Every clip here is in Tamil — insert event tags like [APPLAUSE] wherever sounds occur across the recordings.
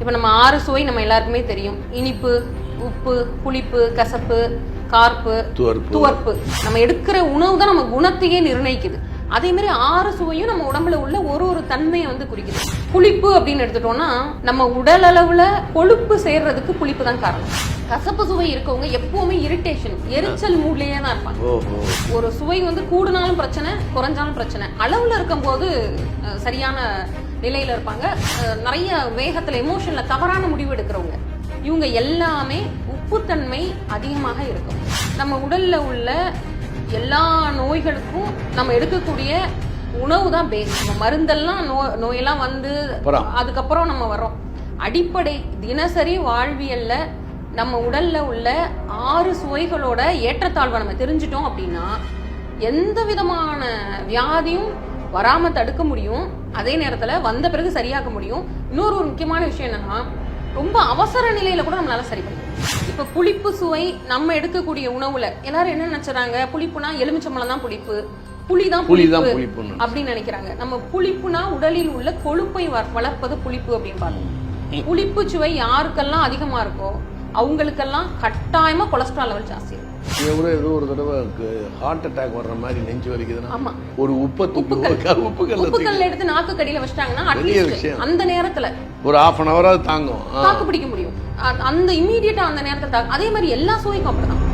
இப்போ நம்ம ஆறு சுவை நம்ம எல்லாருக்குமே தெரியும். இனிப்பு உப்பு புளிப்பு கசப்பு கார்ப்பு துவர்ப்பு. நம்ம எடுக்கிற உணவு தான் நம்ம குணத்தையே நிர்ணயிக்குது. அதே மாதிரி ஆறு சுவையும் நம்ம உடம்புல உள்ள ஒரு ஒரு தன்மையை வந்து குறிக்குது. புளிப்பு அப்படின்னு எடுத்துட்டோம்னா நம்ம உடல் அளவுல கொழுப்பு சேர்றதுக்கு புளிப்பு தான் காரணம். கசப்பு சுவை இருக்கவங்க எப்பவுமே இரிட்டேஷன் எரிச்சல் மூட்லயே தான் இருப்பாங்க. ஒரு சுவை வந்து கூடுனாலும் பிரச்சனை குறைஞ்சாலும் பிரச்சனை. அளவுல இருக்கும்போது அஹ், சரியான நிலையில இருப்பாங்க. நிறைய வேகத்துல எமோஷன்ல தவறான முடிவு எடுக்கிறவங்க. இவங்க எல்லாமே உப்புத்தன்மை அதிகமாக இருக்கும். நம்ம உடல்ல உள்ள எல்லா நோய்களுக்கும் நம்ம எடுக்கக்கூடிய உணவு தான் பேஸ் நம்ம மருந்தெல்லாம் நோ நோயெல்லாம் வந்து? அதுக்கப்புறம் நம்ம வர்றோம். அடிப்படை தினசரி வாழ்வியல்ல நம்ம உடல்ல உள்ள ஆறு சுவைகளோட ஏற்றத்தாழ்வை நம்ம தெரிஞ்சிட்டோம் அப்படின்னா எந்த விதமான வியாதியும் வராம தடுக்க முடியும். அதே நேரத்துல வந்த பிறகு சரியாக்க முடியும். இன்னொரு ஒரு முக்கியமான விஷயம் என்னன்னா ரொம்ப அவசர நிலையில கூட நம்மளால சரி பண்ண முடியும். இப்ப புளிப்பு சுவை நம்ம எடுக்கக்கூடிய உணவுல எல்லாரும் என்ன நினைச்சுறாங்க? புளிப்புனா எலுமிச்சம்பழம் தான் புளிப்பு புளி தான் புளி தான் புளிப்பு அப்படின்னு நினைக்கிறாங்க. நம்ம புளிப்புனா உடலில் உள்ள கொழுப்பை வளர்ப்பது புளிப்பு அப்படின்னு பார்த்தோம் புளிப்பு சுவை யாருக்கெல்லாம் அதிகமா இருக்கோ அவங்களுக்கெல்லாம் கட்டாயமா கொலஸ்ட்ரால் லெவல் ஜாஸ்தி இருக்கும். கூட ஏதோ ஒரு தடவை ஹார்ட் அட்டாக் வர்ற மாதிரி நெஞ்சு வலிக்குதுன்னா ஒரு உப்பை தூக்கி உப்புக்கல்ல தூக்கி. உப்புக்கல் எடுத்து நாக்கு கடியில வச்சிட்டாங்கன்னா அட்லீஸ்ட். அந்த நேரத்துல. ஒரு ஹாஃப் அன் ஹவராவது தாங்கும். தாக்கு பிடிக்க முடியும். அந்த இம்மீடியட்டா அந்த நேரத்துல தாக்கு. அதே மாதிரி எல்லா சுவைக்கும் அப்படிதான்.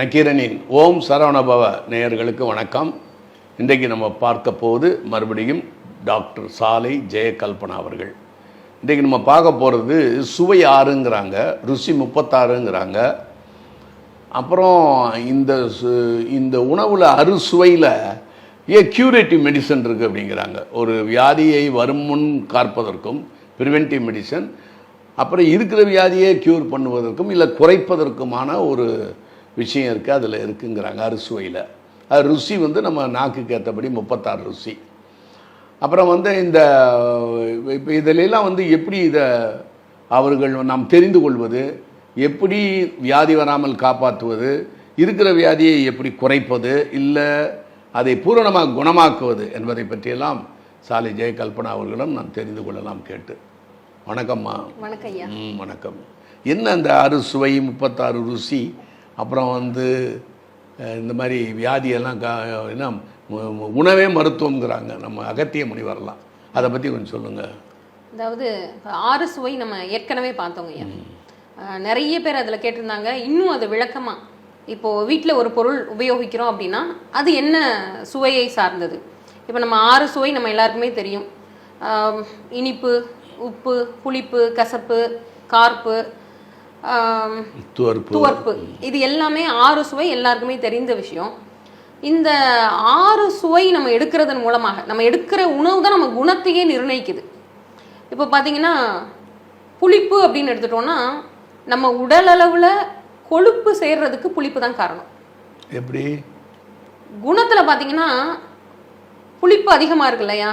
நக்கீரனின் ஓம் சரவணபவ நேயர்களுக்கு வணக்கம். இன்றைக்கு நம்ம பார்க்க போவது மறுபடியும் டாக்டர் சாலை ஜெயகல்பனா அவர்கள். இன்றைக்கி நம்ம பார்க்க போகிறது சுவை ஆறுங்கிறாங்க ருசி முப்பத்தாறுங்கிறாங்க. அப்புறம் இந்த சு- இந்த உணவில் அறுசுவையில் ஏ கியூரேட்டிவ் மெடிசன் இருக்குது அப்படிங்கிறாங்க. ஒரு வியாதியை வரும் முன் காப்பதற்கும் ப்ரிவென்டிவ் மெடிசன் அப்புறம் இருக்கிற வியாதியை க்யூர் பண்ணுவதற்கும் இல்லை குறைப்பதற்குமான ஒரு விஷயம் இருக்குது அதில் இருக்குங்கிறாங்க அறுசுவையில். அது ருசி வந்து நம்ம நாக்குக்கு ஏற்றபடி முப்பத்தாறு ருசி. அப்புறம் வந்து இந்த இப்போ இதிலெல்லாம் வந்து எப்படி இதை அவர்கள் நாம் தெரிந்து கொள்வது எப்படி வியாதி வராமல் காப்பாற்றுவது இருக்கிற வியாதியை எப்படி குறைப்பது இல்லை அதை பூரணமாக குணமாக்குவது என்பதை பற்றியெல்லாம் சாலை ஜெயகல்பனா அவர்களிடம் நாம் தெரிந்து கொள்ளலாம் கேட்டு. வணக்கம்மா. வணக்கம் ம் வணக்கம். என்ன அந்த அறுசுவை முப்பத்தாறு ருசி அப்புறம் வந்து இந்த மாதிரி வியாதியெல்லாம் கா என்ன உணவே மருத்துவங்கிறாங்க நம்ம அகத்திய முனிவரலாம். அதை பற்றி கொஞ்சம் சொல்லுங்கள் அதாவது ஆறு சுவை நம்ம ஏற்கனவே பார்த்தோங்க நிறைய பேர் அதில் கேட்டிருந்தாங்க. இன்னும் அது விளக்கமா. இப்போ வீட்டில் ஒரு பொருள் உபயோகிக்கிறோம் அப்படின்னா அது என்ன சுவையை சார்ந்தது? இப்போ நம்ம ஆறு சுவை நம்ம எல்லாருக்குமே தெரியும். இனிப்பு உப்பு புளிப்பு கசப்பு கார்ப்பு துவர்ப்பு. இது எல்லாமே ஆறு சுவை எல்லாருக்குமே தெரிந்த விஷயம். இந்த ஆறு சுவை நம்ம எடுக்கிறதன் மூலமாக நம்ம எடுக்கிற உணவு தான் நம்ம குணத்தையே நிர்ணயிக்குது. இப்போ பார்த்தீங்கன்னா புளிப்பு அப்படின்னு எடுத்துட்டோம்னா நம்ம உடல் அளவில் கொழுப்பு சேர்றதுக்கு புளிப்பு தான் காரணம். எப்படி? குணத்தில் பார்த்தீங்கன்னா புளிப்பு அதிகமாக இருக்கு இல்லையா?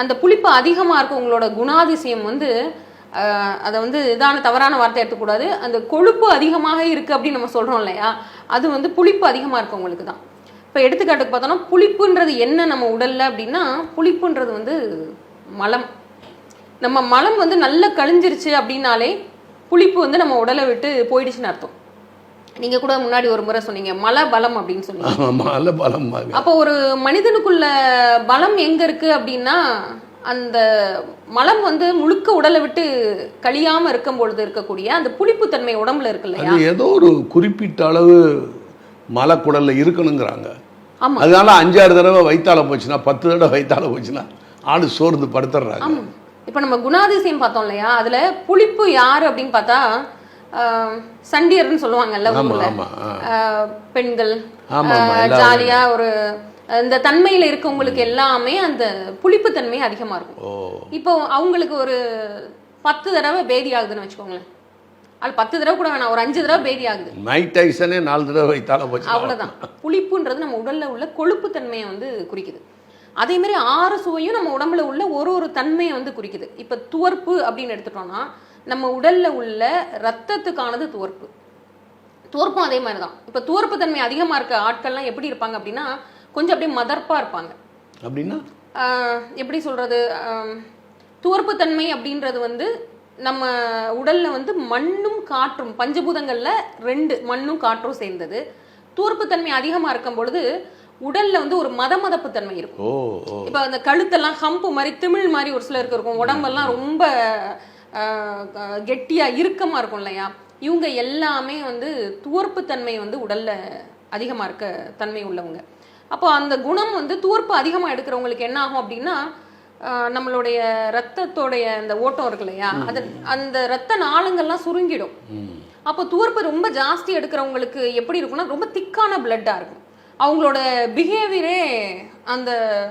அந்த புளிப்பு அதிகமாக இருக்க உங்களோட குணாதிசயம் வந்து அதை வந்து இதான தவறான வார்த்தை எடுத்துக்கூடாது அந்த கொழுப்பு அதிகமாக இருக்குது அப்படின்னு நம்ம சொல்கிறோம் இல்லையா? அது வந்து புளிப்பு அதிகமாக இருக்கு உங்களுக்கு தான். இப்போ எடுத்துக்காட்டுக்கு பார்த்தோம்னா புளிப்புன்றது என்ன நம்ம உடல்ல அப்படின்னா புளிப்புன்றது வந்து மலம். நம்ம மலம் வந்து நல்லா கழிஞ்சிருச்சு அப்படின்னாலே புளிப்பு வந்து நம்ம உடலை விட்டு போயிடுச்சுன்னு அர்த்தம். நீங்கள் கூட முன்னாடி ஒரு முறை சொன்னீங்க மல பலம் அப்படின்னு சொன்னீங்க. பலமாக அப்போ ஒரு மனிதனுக்குள்ள பலம் எங்க இருக்கு அப்படின்னா அந்த மலம் வந்து முழுக்க உடலை விட்டு கழியாம இருக்கும் பொழுது இருக்கக்கூடிய அந்த புளிப்புத்தன்மை உடம்புல இருக்கு இல்லையா? அது ஏதோ ஒரு குறிப்பிட்ட அளவு மலைக்குடல்ல இருக்கணுங்கிறாங்க. அதனால அஞ்சாறு தடவை வயித்தால போச்சுன்னா பத்து தடவை வயித்தால போச்சுன்னா ஆடு சோர்ந்து படுத்துடுறாங்க இப்போ நம்ம குணாதிசயம் பார்த்தோம் இல்லையா? அதுல புளிப்பு யாரு அப்படின்னு பார்த்தா சண்டியர்னு சொல்லுவாங்கல்ல பெண்கள். ஜாலியா ஒரு இந்த தன்மையில இருக்கவங்களுக்கு எல்லாமே அந்த புளிப்புத்தன்மை அதிகமா இருக்கும். இப்போ அவங்களுக்கு ஒரு பத்து தடவை பேதி ஆகுதுன்னு வச்சுக்கோங்களேன். அது பத்து தடவை கூட வேணாம் ஒரு அஞ்சு தடவை பேதி ஆகுது. மைக் டைசனே நாலு தடவை வயித்தால போச்சு. அவ்வளவுதான். புளிப்புன்றது நம்ம உடல்ல உள்ள கொழுப்பு தன்மையை வந்து குறிக்குது. அதே மாதிரி ஆறு சுவையும் நம்ம உடம்புல உள்ள ஒரு ஒரு தன்மையை வந்து குறிக்குது. இப்ப துவர்ப்பு அப்படின்னு எடுத்துட்டோம்னா நம்ம உடல்ல உள்ள ரத்தத்துக்கானது துவர்ப்பு. துவர்ப்பும் அதே மாதிரி தான் இப்போ துவர்ப்பு தன்மை அதிகமா இருக்க ஆட்கள்லாம் எப்படி இருப்பாங்க அப்படின்னா கொஞ்சம் அப்படியே மதர்ப்பா இருப்பாங்க. அப்படின்னா? எப்படி சொல்றது? ஆம், துவர்ப்புத்தன்மை அப்படின்றது வந்து நம்ம உடல்ல வந்து மண்ணும் காற்றும் பஞ்சபூதங்கள்ல ரெண்டு மண்ணும் காற்றும் சேர்ந்தது. துவர்ப்புத்தன்மை அதிகமா இருக்கும் பொழுது உடல்ல வந்து ஒரு மதமதப்பு தன்மை இருக்கும். இப்போ அந்த கழுத்தெல்லாம் ஹம்பு மாதிரி திமிழ் மாதிரி ஒரு சிலருக்கு இருக்கும். உடம்பெல்லாம் ரொம்ப கெட்டியா இறுக்கமா இருக்கும் இல்லையா? இவங்க எல்லாமே வந்து துவர்ப்பு தன்மை வந்து உடல்ல அதிகமா இருக்க தன்மை உள்ளவங்க. அப்போ அந்த குணம் வந்து துவர்ப்பு அதிகமா எடுக்கிறவங்களுக்கு என்ன ஆகும் அப்படின்னா நம்மளுடைய ரத்தத்தோடைய அந்த ஓட்டம் இருக்கு இல்லையா அது அந்த ரத்த நாளங்கள்லாம் சுருங்கிடும். அப்போ துவர்ப்பு ரொம்ப ஜாஸ்தி எடுக்கிறவங்களுக்கு எப்படி இருக்கும்னா ரொம்ப திக்கான பிளட்டாக இருக்கும். அவங்களோட பிஹேவியரே அந்த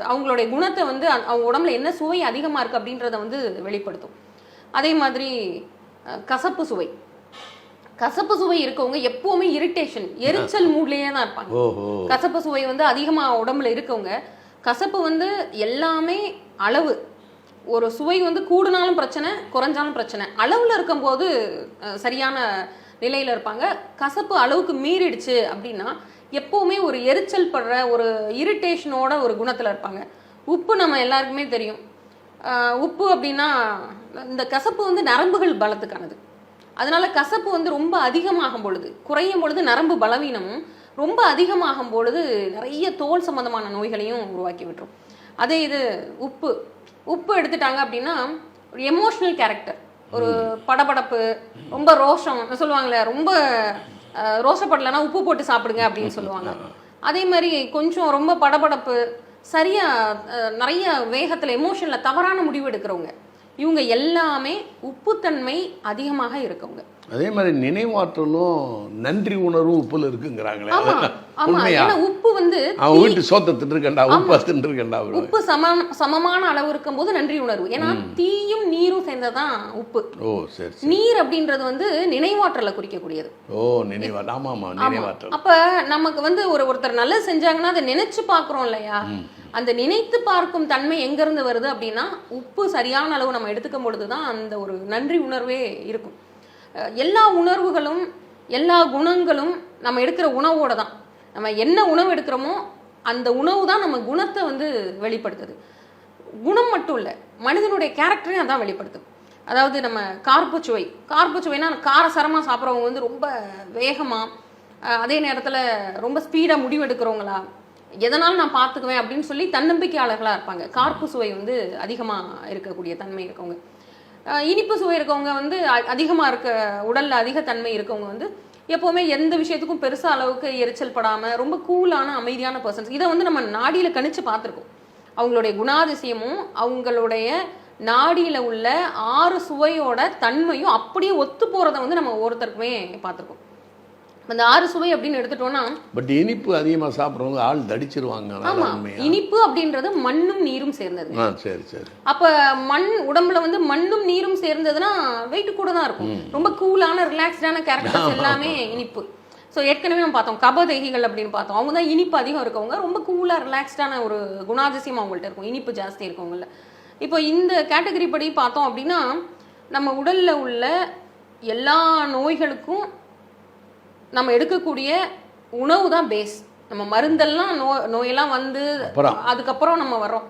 அவங்களுடைய குணத்தை வந்து அவங்க உடம்புல என்ன சுவை அதிகமாக இருக்குது அப்படின்றத வந்து வெளிப்படுத்தும். அதே மாதிரி கசப்பு சுவை. கசப்பு சுவை இருக்கவங்க எப்பவுமே இரிட்டேஷன் எரிச்சல் மூட்லேயே தான் இருப்பாங்க. கசப்பு சுவை வந்து அதிகமாக உடம்புல இருக்கவங்க கசப்பு வந்து எல்லாமே அளவு. ஒரு சுவை வந்து கூடுனாலும் பிரச்சனை குறைஞ்சாலும் பிரச்சனை. அளவில் இருக்கும்போது சரியான நிலையில் இருப்பாங்க. கசப்பு அளவுக்கு மீறிடுச்சு அப்படின்னா எப்போவுமே ஒரு எரிச்சல் படுற ஒரு இரிட்டேஷனோட ஒரு குணத்தில் இருப்பாங்க. உப்பு நம்ம எல்லாருக்குமே தெரியும். உப்பு அப்படின்னா இந்த கசப்பு வந்து நரம்புகள் பலத்துக்கானது. அதனால கசப்பு வந்து ரொம்ப அதிகமாகும் பொழுது குறையும் பொழுது நரம்பு பலவீனமும் ரொம்ப அதிகமாகும் பொழுது நிறைய தோல் சம்பந்தமான நோய்களையும் உருவாக்கி விட்டுரும். அதே இது உப்பு. உப்பு எடுத்துட்டாங்க அப்படின்னா ஒரு எமோஷனல் கேரக்டர் ஒரு படபடப்பு ரொம்ப ரோஷம் சொல்லுவாங்களே ரொம்ப ரோஷப்படலைன்னா உப்பு போட்டு சாப்பிடுங்க அப்படின்னு சொல்லுவாங்க. அதே மாதிரி கொஞ்சம் ரொம்ப படபடப்பு சரியா அஹ், நிறைய வேகத்துல எமோஷன்ல தவறான முடிவு எடுக்கிறவங்க இவங்க எல்லாமே உப்புத்தன்மை அதிகமாக இருக்கவங்க. அதே மாதிரி நினைவாற்றலும் நன்றி உணர்வும் உப்புல இருக்குங்கிறாங்களே. உண்மையா? ஏன்னா உப்பு வந்து அவன் வீட்டு சோத்தை தின்றுக்கண்டா உப்பா தின்றுக்கண்டா உப்பு சம சமமான அளவு இருக்கும்போது நன்றி உணர்வு. ஏன்னா தீயும் நீரும் சேர்ந்ததான் உப்பு. ஓ சரி நீர் அப்படின்றது வந்து நினைவாற்றலை குறிக்கக்கூடியது. ஓ நினைவாற்றல் ஆமா ஆமா. நினைவாற்றல். அப்ப நமக்கு வந்து ஒரு ஒருத்தர் நல்லது செஞ்சாங்கன்னா அதை நினைச்சு பார்க்கறோம் இல்லையா? அந்த நினைத்து பார்க்கும் தன்மை எங்க இருந்து வருது அப்படின்னா உப்பு சரியான அளவு நம்ம எடுத்துக்கும் பொழுதுதான் அந்த ஒரு நன்றி உணர்வே இருக்கும். எல்லா உணர்வுகளும் எல்லா குணங்களும் நம்ம எடுக்கிற உணவோட தான் நம்ம என்ன உணவு எடுக்கிறோமோ அந்த உணவு தான் நம்ம குணத்தை வந்து வெளிப்படுத்துது. குணம் மட்டும் இல்லை மனிதனுடைய கேரக்டரையும் அதான் வெளிப்படுத்தும் அதாவது நம்ம கார்ப்பு சுவை. கார்ப்பு சுவைனா காரசாரமாக சாப்பிட்றவங்க வந்து ரொம்ப வேகமாக அதே நேரத்தில் ரொம்ப ஸ்பீடாக முடிவெடுக்கிறவங்களா எதனாலும் நான் பார்த்துக்குவேன் அப்படின்னு சொல்லி தன்னம்பிக்கையாளர்களாக இருப்பாங்க. கார்ப்பு சுவை வந்து அதிகமாக இருக்கக்கூடிய தன்மை இருக்கவங்க. இனிப்பு சுவை இருக்கவங்க வந்து அதிகமாக இருக்க உடலில் அதிக தன்மை இருக்கவங்க வந்து எப்போவுமே எந்த விஷயத்துக்கும் பெருசாக அளவுக்கு எரிச்சல் படாமல் ரொம்ப கூலான அமைதியான பர்சன்ஸ் இதை வந்து நம்ம நாடியில் கணிச்சு பார்த்துருக்கோம். அவங்களுடைய குணாதிசயமும் அவங்களுடைய நாடியில் உள்ள ஆறு சுவையோட தன்மையும் அப்படியே ஒத்து போகிறத வந்து நம்ம ஒருத்தருக்குமே பார்த்துருக்கோம். அந்த ஆறு சுவை அப்படின்னு எடுத்துட்டோம்னா பட் இனிப்பு அதிகமா சாப்பிட்றவங்க ஆள் தடிச்சிருவாங்க. அதான் ஆமா உண்மையா? இனிப்பு அப்படின்றது மண்ணும் நீரும் சேர்ந்தது. சரி சரி. அப்ப மண் உடம்புல வந்து மண்ணும் நீரும் சேர்ந்ததுன்னா வெயிட் கூட தான் இருக்கும். ரொம்ப கூலான ரிலாக்ஸ்டான கேரக்டர்ஸ் எல்லாமே இனிப்பு. ஸோ ஏற்கனவே நம்ம பார்த்தோம் கபதேகிகள் அப்படின்னு பார்த்தோம். அவங்க தான் இனிப்பு அதிகம் இருக்கவங்க. ரொம்ப கூலாக ரிலாக்ஸ்டான ஒரு குணாதிசயம் அவங்கள்ட்ட இருக்கும். இனிப்பு ஜாஸ்தி இருக்கவங்கள இப்போ இந்த கேட்டகரி படி பார்த்தோம் அப்படின்னா நம்ம உடல்ல உள்ள எல்லா நோய்களுக்கும் நம்ம எடுக்கக்கூடிய உணவு தான் பேஸ் நம்ம மருந்தெல்லாம் நோ நோயெல்லாம் வந்து. அதுக்கப்புறம் நம்ம வர்றோம்.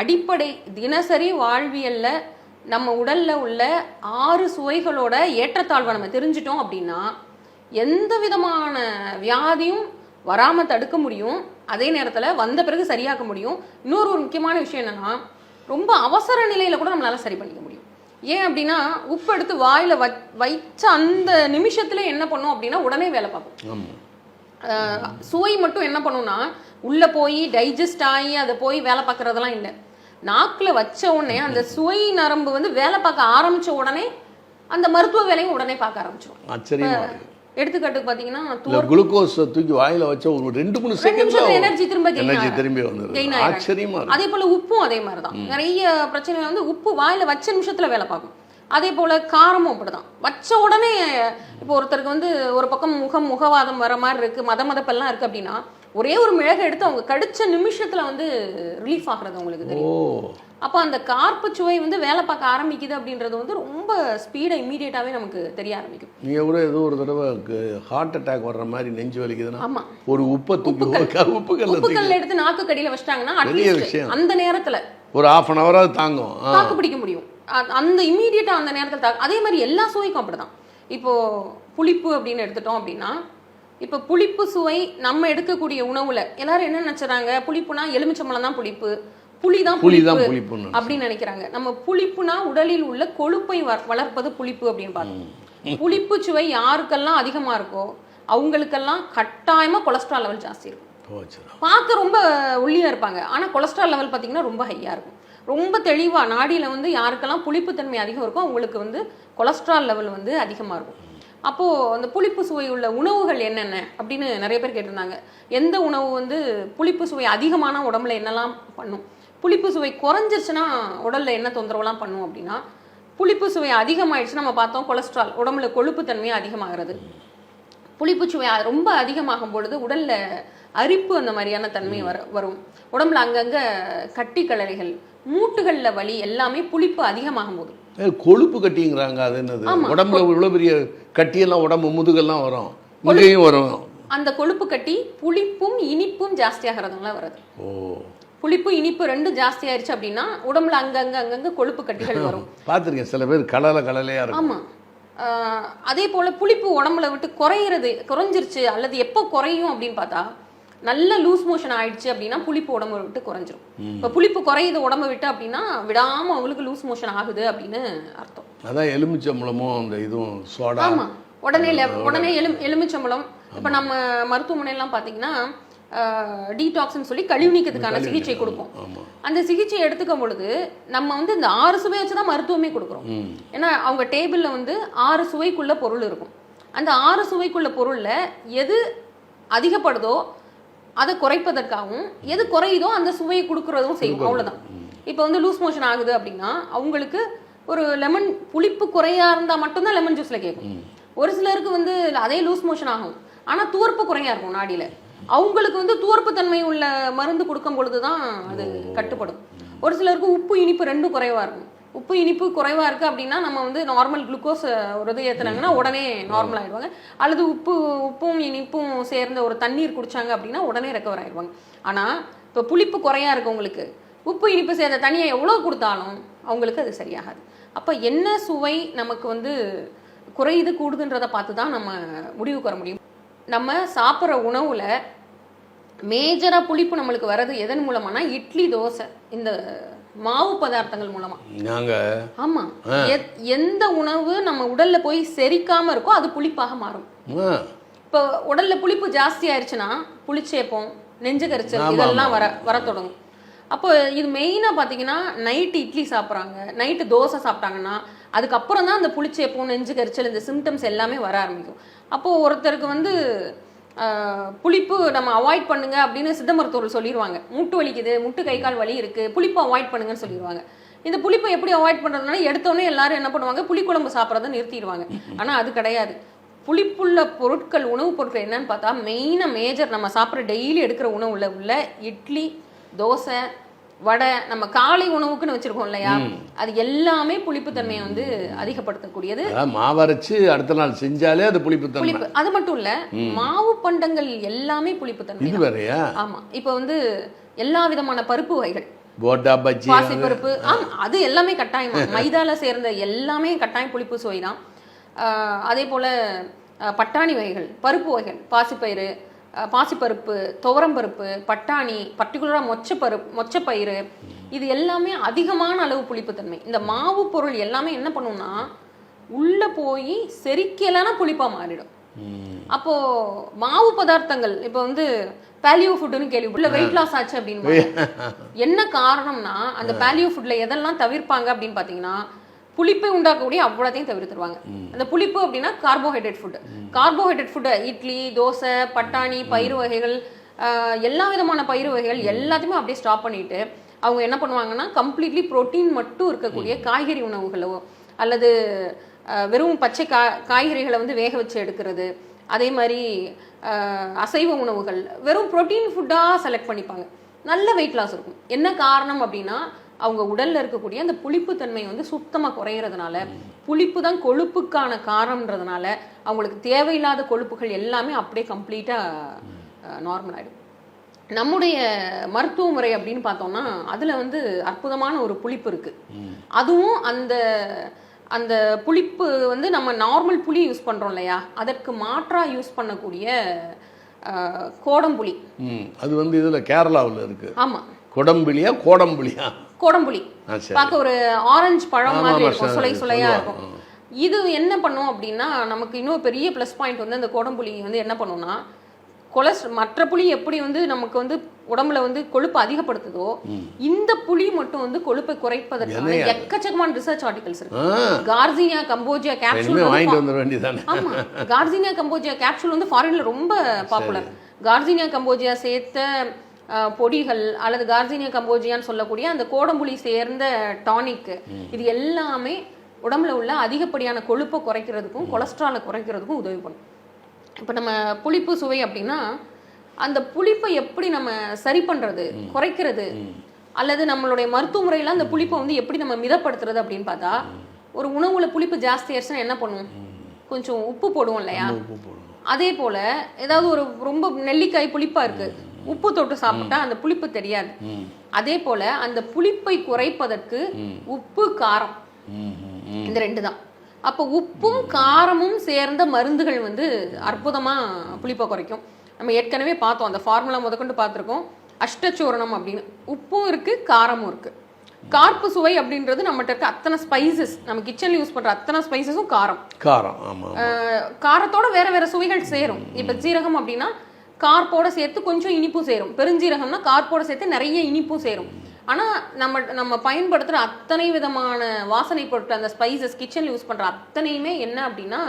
அடிப்படை தினசரி வாழ்வியல்ல நம்ம உடல்ல உள்ள ஆறு சுவைகளோட ஏற்றத்தாழ்வை நம்ம தெரிஞ்சிட்டோம் அப்படின்னா எந்த விதமான வியாதியும் வராம தடுக்க முடியும். அதே நேரத்துல வந்த பிறகு சரியாக்க முடியும். இன்னொரு ஒரு முக்கியமான விஷயம் என்னன்னா ரொம்ப அவசர நிலையில கூட நம்மளால சரி பண்ணிக்க முடியும். ஏன் அப்படின்னா உப்பு எடுத்து வாயில வச்- வைச்ச அந்த நிமிஷத்துல என்ன பண்ணும் அப்படின்னா உடனே வேலை பார்க்கும். சுவை மட்டும் என்ன பண்ணும்னா உள்ள போய் டைஜஸ்ட் ஆகி அதை போய் வேலை பார்க்கறதெல்லாம் இல்லை. நாக்குல வச்ச உடனே அந்த சுவை நரம்பு வந்து வேலை பார்க்க ஆரம்பிச்ச உடனே அந்த மருத்துவ வேலையும் உடனே பார்க்க ஆரம்பிச்சிடும் எடுத்துக்காட்டுக்கு பார்த்தீங்கன்னா இல்ல குளுக்கோஸ் தூக்கி வாயில வச்ச ஒரு ரெண்டு மூணு செகண்ட்ல எனர்ஜி திரும்ப எனர்ஜி. திரும்பி வந்தது. ஆச்சரியமா இருக்கு. அதே போல உப்பும் அதே மாதிரி தான் நிறைய பிரச்சனை வந்து உப்பு வாயில வச்ச நிமிஷத்துல வேலை பார்க்கும். அதே போல காரமும் அப்படிதான். வச்ச உடனே இப்போ ஒருத்தருக்கு வந்து ஒரு பக்கம் முகம் முகவாதம் வர மாதிரி இருக்கு மத மதப்பெல்லாம் இருக்கு அப்படின்னா ஒரே ஒரு மிளகை எடுத்து அவங்க கடிச்ச நிமிஷத்துல வந்து ரிலீஃப் ஆகுறது அவங்களுக்கு தெரியும். அப்போ அந்த கார்ப்பு சுவை வந்து வேலை பார்க்க ஆரம்பிக்குது அப்படின்றது வந்து ரொம்ப ஸ்பீடா இம்மீடியட்டாவே நமக்கு தெரிய ஆரம்பிக்கும். நீங்க கூட ஏதோ ஒரு தடவை ஹார்ட் அட்டாக் வர்ற மாதிரி நெஞ்சு வலிக்குதுன்னா ஆமா. ஒரு உப்பை தூக்கி உப்புக்கல்ல தூக்கி உப்புக்கல் எடுத்து நாக்கு கடியில வச்சிட்டாங்கன்னா அட்லீஸ்ட். அந்த நேரத்துல ஒரு ஆஃப் அன் ஹவராவது தாங்கும். தாக்கு பிடிக்க முடியும். அந்த இம்மீடியட்டா அந்த நேரத்தில் தாக்கு அதே மாதிரி எல்லா சுவைக்கும் அப்படிதான். இப்போ புளிப்பு அப்படின்னு எடுத்துட்டோம் அப்படின்னா இப்போ புளிப்பு சுவை நம்ம எடுக்கக்கூடிய உணவுல எல்லாரும் என்ன நினைச்சுறாங்க? புளிப்புனா எலுமிச்சம்பழம் தான் புளிப்பு. புளி தான் புளி தான் புளிப்பு அப்படின்னு நினைக்கிறாங்க. நம்ம புளிப்புனா உடலில் உள்ள கொழுப்பை வளர்ப்பது புளிப்பு அப்படின்னு பார்த்தோம் [LAUGHS] புளிப்பு சுவை யாருக்கெல்லாம் அதிகமா இருக்கோ அவங்களுக்கெல்லாம் கட்டாயமா கொலஸ்ட்ரால் லெவல் ஜாஸ்தி இருக்கும். பார்க்க ரொம்ப ஒல்லியா இருப்பாங்க. ஆனா கொலஸ்ட்ரால் லெவல் பார்த்தீங்கன்னா ரொம்ப ஹையா இருக்கும். ரொம்ப தெளிவா நாடியில வந்து யாருக்கெல்லாம் புளிப்புத்தன்மை அதிகம் இருக்கோ அவங்களுக்கு வந்து கொலஸ்ட்ரால் லெவல் வந்து அதிகமா இருக்கும். அப்போ அந்த புளிப்பு சுவை உள்ள உணவுகள் என்னென்ன அப்படின்னு நிறைய பேர் கேட்டிருந்தாங்க. எந்த உணவு வந்து புளிப்பு சுவை அதிகமான உடம்புல என்னெல்லாம் பண்ணும்? புளிப்பு சுவை குறைஞ்சிருச்சுன்னா உடல்ல என்ன தொந்தரவுலாம் பண்ணும் அப்படின்னா புளிப்பு சுவை அதிகமாயிடுச்சு நம்ம பார்த்தோம் கொலஸ்ட்ரால் உடம்புல கொழுப்பு தன்மை அதிகமாகிறது. புளிப்புச்சுவை அ- ரொம்ப அதிகமாகும் பொழுது உடல்ல அரிப்பு அந்த மாதிரியான தன்மை வர வரும். உடம்புல அங்கங்க கட்டி கலரிகள் மூட்டுகள்ல வலி எல்லாமே புளிப்பு அதிகமாகும் போது. கொழுப்பு கட்டிங்கிறாங்க அது என்னது? உடம்புல இவ்வளோ பெரிய கட்டியெல்லாம் உடம்பு முதுகெல்லாம் வரும். இங்கேயும் வரும். அந்த கொழுப்பு கட்டி புளிப்பும் இனிப்பும் ஜாஸ்தியாகிறதுனால வருது ஓ. புளிப்பு இனிப்பு ரெண்டும் ஜாஸ்தி ஆயிருச்சு அப்படின்னா உடம்புல அங்கங்க அங்கங்க கொழுப்பு கட்டிகள் வரும். [LAUGHS] பார்த்துருக்கேன் சில பேர் கடலை கடலையாக இருக்கும். ஆமா. ஆஹ் அதே போல புளிப்பு உடம்புல விட்டு குறையிறது குறைஞ்சிருச்சு அல்லது எப்போ குறையும் அப்படின்னு பார்த்தா நல்ல லூஸ் மோஷன் ஆயிடுச்சு அப்படின்னா புளிப்பு உடம்பு விட்டு குறைஞ்சிரும். இப்போ புளிப்பு குறையுது உடம்ப விட்டு அப்படின்னா விடாம அவங்களுக்கு லூஸ் மோஷன் ஆகுது அப்படின்னு அர்த்தம். அதான் எலுமிச்சம்பழமும் அந்த இதுவும் சோடா. ஆமா. உடனே உடனே எலும் எலுமிச்சம்பழம். இப்போ நம்ம மருத்துவமனையெல்லாம் பார்த்தீங்கன்னா டீடாக்ஸ்னு சொல்லி கழிவு நீக்கத்துக்கான சிகிச்சை கொடுப்போம் அந்த சிகிச்சை எடுத்துக்கும் பொழுது நம்ம வந்து இந்த ஆறு சுவை வச்சு தான் மருத்துவமே கொடுக்குறோம். ஏன்னா அவங்க டேபிளில் வந்து ஆறு சுவைக்குள்ள பொருள் இருக்கும். அந்த ஆறு சுவைக்குள்ள பொருளில் எது அதிகப்படுதோ அதை குறைப்பதற்காகவும் எது குறையுதோ அந்த சுவையை கொடுக்கறதும் செய்யும். அவ்வளவுதான். இப்போ வந்து லூஸ் மோஷன் ஆகுது அப்படின்னா அவங்களுக்கு ஒரு லெமன் புளிப்பு குறையா இருந்தால் மட்டும்தான் லெமன் ஜூஸில் கேட்கும். ஒரு சிலருக்கு வந்து அதே லூஸ் மோஷன் ஆகும். ஆனால் தூர்ப்பு குறையா இருக்கும் நாடியில். அவங்களுக்கு வந்து தூர்ப்பு தன்மை உள்ள மருந்து கொடுக்கும் பொழுது தான் அது கட்டுப்படும். ஒரு சிலருக்கு உப்பு இனிப்பு ரெண்டும் குறைவா இருக்கும். உப்பு இனிப்பு குறைவா இருக்கு அப்படின்னா நம்ம வந்து நார்மல் குளுக்கோஸ் ஒரு இது ஏத்துனாங்கன்னா உடனே நார்மல் ஆயிடுவாங்க. அல்லது உப்பு உப்பும் இனிப்பும் சேர்ந்த ஒரு தண்ணீர் குடிச்சாங்க அப்படின்னா உடனே ரெக்கவர் ஆயிடுவாங்க. ஆனா இப்போ புளிப்பு குறையா இருக்கவங்களுக்கு உப்பு இனிப்பு சேர்ந்த தண்ணியை எவ்வளோ கொடுத்தாலும் அவங்களுக்கு அது சரியாகாது. அப்போ என்ன சுவை நமக்கு வந்து குறையுது கூடுதுன்றதை பார்த்து தான் நம்ம முடிவுக்கு வர முடியும். நம்ம சாப்பிட்ற உணவுல மேஜரா புளிப்பு நம்மளுக்கு வர்றது எதன் மூலமானா இட்லி தோசை. இந்த மாவு பதார்த்தங்கள் மூலமா. நாங்கள் ஆமா. எந்த உணவு நம்ம உடல்ல போய் செரிக்காம இருக்கோ அது புளிப்பாக மாறும். இப்போ உடல்ல புளிப்பு ஜாஸ்தி ஆயிடுச்சுன்னா புளிச்சேப்பம் நெஞ்சு கரிச்சல் இதெல்லாம் வர வர தொடங்கும். அப்போ இது மெயினாக பார்த்தீங்கன்னா நைட்டு இட்லி சாப்பிட்றாங்க. நைட்டு தோசை சாப்பிட்டாங்கன்னா அதுக்கப்புறம் தான் அந்த புளிச்சேப்பம் நெஞ்சு கரிச்சல் இந்த சிம்டம்ஸ் எல்லாமே வர ஆரம்பிக்கும். அப்போது ஒருத்தருக்கு வந்து புளிப்பு நம்ம அவாய்ட் பண்ணுங்க அப்படின்னு சித்த மருத்துவர்கள் சொல்லிடுவாங்க முட்டு வலிக்குது முட்டு கை கால் வலி இருக்குது புளிப்பு அவாய்ட் பண்ணுங்கன்னு சொல்லிடுவாங்க இந்த புளிப்பை எப்படி அவாய்ட் பண்ணுறதுனால எடுத்தோடனே எல்லாரும் என்ன பண்ணுவாங்க புளிக்குழம்பு சாப்பிட்றத நிறுத்திடுவாங்க. ஆனால் அது கிடையாது. புளிப்புள்ள பொருட்கள் உணவுப் பொருட்கள் என்னன்னு பார்த்தா மெயினாக மேஜர் நம்ம சாப்பிட்ற டெய்லி எடுக்கிற உணவுல உள்ள இட்லி தோசை வடை நம்ம காலை உணவுக்குன்னு வச்சிருக்கோம் இல்லையா? அது எல்லாமே புளிப்புத்தன்மையை வந்து அதிகப்படுத்தக்கூடியது. மாவரைச்சு அடுத்த நாள் செஞ்சாலே அது புளிப்புத்தன்மை புளிப்பு. அது மட்டும் இல்ல மாவு பண்டங்கள் எல்லாமே புளிப்புத்தன்மை இது வேறயா? ஆமா. இப்போ வந்து எல்லா விதமான பருப்பு வகைகள். போட்டா பஜ்ஜி பாசிப்பருப்பு ஆமா அது எல்லாமே கட்டாயமா. மைதால சேர்ந்த எல்லாமே கட்டாயம் புளிப்பு சுவை தான். அதே போல பட்டாணி வகைகள் பருப்பு வகைகள் பாசிப்பயிறு பாசிப்பருப்பு துவரம்பருப்பு பட்டாணி பர்டிகுலராக மொச்சப்பருப்பு மொச்சப்பயிறு இது எல்லாமே அதிகமான அளவு புளிப்புத்தன்மை. இந்த மாவு பொருள் எல்லாமே என்ன பண்ணும்னா உள்ள போய் செரிக்கலான புளிப்பா மாறிடும். அப்போ மாவு பதார்த்தங்கள் இப்போ வந்து பேலியோ ஃபுட்னு கேள்விப்பட்ட வெயிட் லாஸ் ஆச்சு அப்படின்னு [LAUGHS] என்ன காரணம்னா அந்த பேலியோ ஃபுட்ல எதெல்லாம் தவிர்ப்பாங்க அப்படின்னு பாத்தீங்கன்னா புளிப்பை உண்டாக்கக்கூடிய அவ்வளோத்தையும் தவிர்த்துருவாங்க அந்த புளிப்பு அப்படின்னா carbohydrate food carbohydrate food idli dosa பட்டாணி பயிறு வகைகள் எல்லா விதமான பயிறு வகைகள் எல்லாத்தையுமே அப்படியே ஸ்டாப் பண்ணிட்டு அவங்க என்ன பண்ணுவாங்கன்னா கம்ப்ளீட்லி புரோட்டீன் மட்டும் இருக்கக்கூடிய காய்கறி உணவுகளோ அல்லது வெறும் பச்சை கா காய்கறிகளை வந்து வேக வச்சு எடுக்கிறது அதே மாதிரி அசைவ உணவுகள் வெறும் புரோட்டீன் ஃபுட்டாக செலக்ட் பண்ணிப்பாங்க. நல்ல வெயிட் லாஸ் இருக்கும். என்ன காரணம் அப்படின்னா அவங்க உடல்ல இருக்கக்கூடிய அந்த புளிப்பு தன்மை வந்து சுத்தமாக குறையிறதுனால புளிப்பு தான் கொழுப்புக்கான காரணம்ன்றதுனால அவங்களுக்கு தேவையில்லாத கொழுப்புகள் எல்லாமே அப்படியே கம்ப்ளீட்டாக நார்மல் ஆகிடும் நம்முடைய மருத்துவ முறை அப்படின்னு பார்த்தோம்னா அதுல வந்து அற்புதமான ஒரு புளிப்பு இருக்கு. அதுவும் அந்த அந்த புளிப்பு வந்து நம்ம நார்மல் புளி யூஸ் பண்றோம் இல்லையா? அதற்கு மாற்றா யூஸ் பண்ணக்கூடிய கோடம்புளி. அது வந்து இதில் கேரளாவில் இருக்கு. ஆமா. கொடம்புளியா கோடம்புளியா? கோடம்புளி பார்க்க ஒரு ஆரஞ்சு பழம் மாதிரி இருக்கும் சுளையா சொல்லுவாங்க. இருக்கும். இது என்ன பண்ணும் அப்படின்னா நமக்கு இன்னும் பெரிய ப்ளஸ் பாயிண்ட் வந்து அந்த கோடம்புளி வந்து என்ன பண்ணும்னா கொலஸ்ட் மற்ற புளி எப்படி வந்து நமக்கு வந்து உடம்புல வந்து கொழுப்பு அதிகப்படுத்துதோ இந்த புளி மட்டும் வந்து கொழுப்பை குறைப்பதற்கான? எக்கச்சக்கமான ரிசர்ச் ஆர்டிகல்ஸ் இருக்கு. கார்சினியா கம்போஜியா கேப்சூல் ஆமா. கார்சினியா கம்போஜியா கேப்சூல் வந்து ஃபாரின்ல ரொம்ப பாப்புலர் கார்சினியா கம்போஜியா சேர்த்த பொடிகள் அல்லது கார்சினியா கம்போஜியான்னு சொல்லக்கூடிய அந்த கோடம்புளி சேர்ந்த டானிக். இது எல்லாமே உடம்புல உள்ள அதிகப்படியான கொழுப்பை குறைக்கிறதுக்கும் கொலஸ்ட்ராலை குறைக்கிறதுக்கும் உதவி பண்ணும். இப்போ நம்ம புளிப்பு சுவை அப்படின்னா அந்த புளிப்பை எப்படி நம்ம சரி பண்றது குறைக்கிறது அல்லது நம்மளுடைய மருத்துவ முறையில அந்த புளிப்பை வந்து எப்படி நம்ம மிதப்படுத்துறது அப்படின்னு பார்த்தா ஒரு உணவுல புளிப்பு ஜாஸ்தி ஆயிடுச்சுன்னா என்ன பண்ணும் கொஞ்சம் உப்பு போடுவோம் இல்லையா? அதே போல ஏதாவது ஒரு ரொம்ப நெல்லிக்காய் புளிப்பா இருக்கு. உப்பு தொட்டு சாப்பிட்டா அந்த புளிப்பு தெரியாது. அதே போல அந்த புளிப்பை குறைப்பதற்கு உப்பு காரம். இந்த ரெண்டு தான். அப்போ உப்பும் காரமும் சேர்ந்த மருந்துகள் வந்து அற்புதமா புளிப்பை குறைக்கும். நம்ம ஏற்கனவே பார்த்தோம். அந்த ஃபார்முலா முதற்கொண்டு பார்த்துருக்கோம். அஷ்டச்சூரணம் அப்படின்னு. உப்பும் இருக்கு காரமும் இருக்கு. கார்ப்பு சுவை அப்படின்றது நம்மகிட்ட இருக்க அத்தனை ஸ்பைசஸ் நம்ம கிச்சன்ல யூஸ் பண்ற அத்தனை ஸ்பைசஸும் காரம். காரம் காரத்தோட வேற வேற சுவைகள் சேரும். இப்ப ஜீரகம் அப்படின்னா கார்ப்போட சேர்த்து கொஞ்சம் இனிப்பும் சேரும். பெருஞ்சீரகம்னா கார்ப்போட சேர்த்து நிறைய இனிப்பும் சேரும். ஆனா நம்ம நம்ம பயன்படுத்துற அத்தனை விதமான வாசனை பொருட்கள் அந்த ஸ்பைசஸ் கிச்சன்ல யூஸ் பண்ற அத்தனையுமே என்ன அப்படின்னா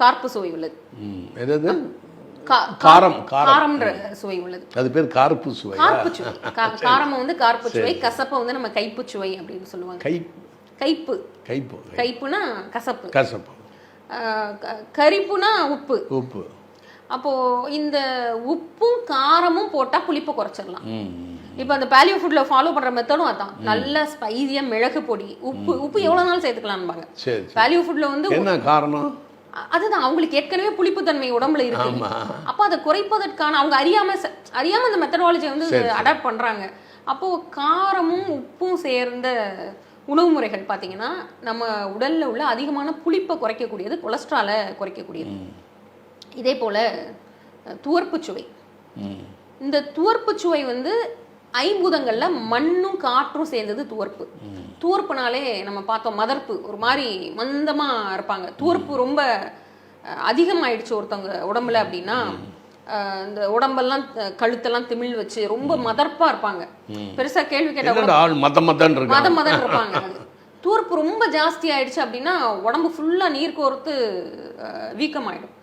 கார்ப்பு சுவை உள்ளது. எதாவது காரம் காரம். காரம்ன்ற சுவை உள்ளது. அது பேர் கார்ப்பு சுவை கார்ப்பு சுவை. காரம வந்து கார்ப்பு சுவை கசப்பை வந்து நம்ம கைப்பு சுவை அப்படின்னு சொல்லுவாங்க. கை கைப்பு. கைப்பு கைப்புனா கசப்பு. கசப்பு. கரிப்புனா உப்பு. உப்பு. அப்போ இந்த உப்பும் காரமும் போட்டா புளிப்பை குறைச்சிடலாம். இப்போ அந்த பேலியோ ஃபுட்ல ஃபாலோ பண்ற மெத்தடும் அதான். நல்ல ஸ்பைசியா மிளகு பொடி. உப்பு உப்பு எவ்வளவு நாள் சேர்த்துக்கலாம்பாங்க சரி சரி. பேலியோ ஃபுட்ல வந்து என்ன காரணம்? அதுதான் அவங்களுக்கு ஏற்கனவே புளிப்புத்தன்மை உடம்புல இருக்கு. அப்ப அதை குறைப்பதற்கான அவங்க அறியாம அறியாம அந்த மெத்தடாலஜி வந்து அடாப்ட் பண்றாங்க. அப்போ காரமும் உப்பும் சேர்ந்த உணவு முறைகள் பார்த்தீங்கன்னா நம்ம உடல்ல உள்ள அதிகமான புளிப்பை குறைக்கக்கூடியது கொலஸ்ட்ராலை குறைக்கக்கூடியது. இதே போல துவர்ப்பு சுவை. இந்த துவர்ப்பு சுவை வந்து ஐம்பூதங்கள்ல மண்ணும் காற்றும் சேர்ந்தது துவர்ப்பு. துவர்ப்புனாலே நம்ம பார்த்தோம் மதர்ப்பு. ஒரு மாதிரி மந்தமா இருப்பாங்க. துவர்ப்பு ரொம்ப அதிகமாயிடுச்சு ஒருத்தவங்க உடம்புல அப்படின்னா இந்த உடம்பெல்லாம் கழுத்தெல்லாம் திமிழ் வச்சு ரொம்ப மதர்ப்பா இருப்பாங்க. பெருசா கேள்வி கேட்டா கூட என்னடா ஆள் மத்த மத்தன் மத மதம் [LAUGHS] இருப்பாங்க துவர்ப்பு ரொம்ப ஜாஸ்தி ஆயிடுச்சு அப்படின்னா உடம்பு ஃபுல்லா நீர் கோர்த்து வீக்கமாயிடும்.